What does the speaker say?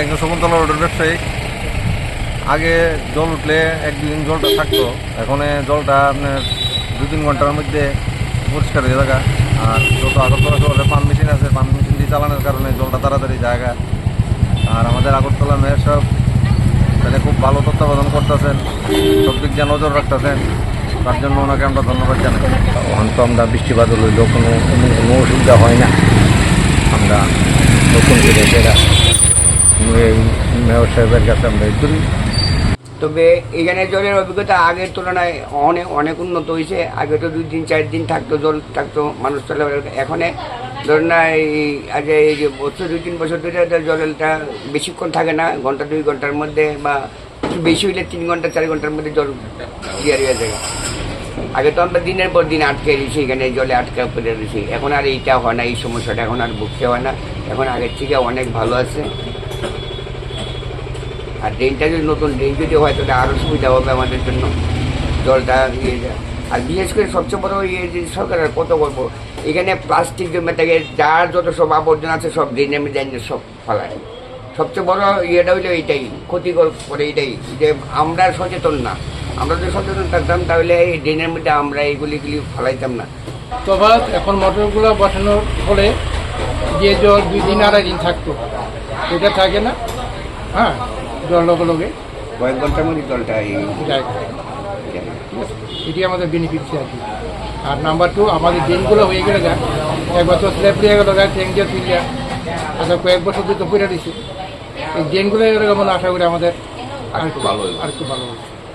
একজন শকুন্তলা রোডের ব্যবসায়ী, আগে জল উঠলে একদিন জলটা থাকতো, এখন জলটা আপনার দু তিন ঘণ্টার মধ্যে পরিষ্কার হয়ে থাকা আর যত আগরতলা শহরে পাম্প মেশিন আছে, পাম্প মেশিন দিয়ে চালানোর কারণে জলটা তাড়াতাড়ি জায়গা আর আমাদের আগরতলা মেয়ের সব তাহলে খুব ভালো তত্ত্বাবধান করতেছেন সব দিক দিয়ে নজর রাখতেছেন, তার জন্য ওনাকে আমরা ধন্যবাদ জানাই। তখন তো আমরা বৃষ্টিপাত হইলেও কোনো কোনো অসুবিধা হয় না। আমরা নতুন এই সাহেবের কাছে আমরা তবে এখানে জলের অভিজ্ঞতা আগের তুলনায় অনেক অনেক উন্নত হয়েছে। আগে তো দুই দিন, চার দিন থাকতো জল, থাকতো মানুষ চলে এখন ধরুন না, এই আজ এই যে বছর, দুই, তিন বছর ধরে জলটা বেশিক্ষণ থাকে না। ঘণ্টা, দুই ঘণ্টার মধ্যে বা বেশি হইলে তিন ঘণ্টা, চার ঘণ্টার মধ্যে জল ক্লিয়ার হয়ে যায়। আগে তো আমরা দিনের পর দিন আটকে দিয়েছি এখানে জলে আটকে পড়ে দিয়েছি এখন আর এইটা হয় না, এই সমস্যাটা এখন আর ভুগতে হয় না। এখন আগের থেকে অনেক ভালো আছে। আর ড্রেনটা যদি নতুন ড্রেন যদি হয়, তাহলে আরও সুবিধা হবে আমাদের জন্য। জলটা ইয়ে আর বিশেষ করে সবচেয়ে বড় ইয়ে যে সরকার, আর কত করব এখানে প্লাস্টিক জমে থাকে, যার যত সব আবর্জনা আছে, সব ড্রেনে ড্রেনে সব ফেলায়। সবচেয়ে বড় ইয়েটা হইল এইটাই, ক্ষতিকর করে এইটাই, যে আমরা সচেতন না। আমরা যদি সচেতন থাকতাম, তাহলে এই ড্রেনের মধ্যে আমরা এইগুলিগুলি ফেলাইতাম না। তফাৎ এখন মোটরগুলো বসানোর ফলে যে জল দুই দিন, আড়াই দিন থাকতো, এটা থাকে না? হ্যাঁ। জল লগে কয়েক ঘণ্টার মধ্যে জলটা এটি আমাদের বেনিফিটস আর কি। আর নাম্বার টু আমাদের দিনগুলো হয়ে গেলে যা। এক বছর স্ল্যাব দিয়ে গেল গা ট্যাঙ্ক দিয়ে আচ্ছা কয়েক বছর তো পড়ে দিছি এই ড্রেনগুলো এরকম আশা করি আমাদের আর একটু ভালো আর একটু ভালো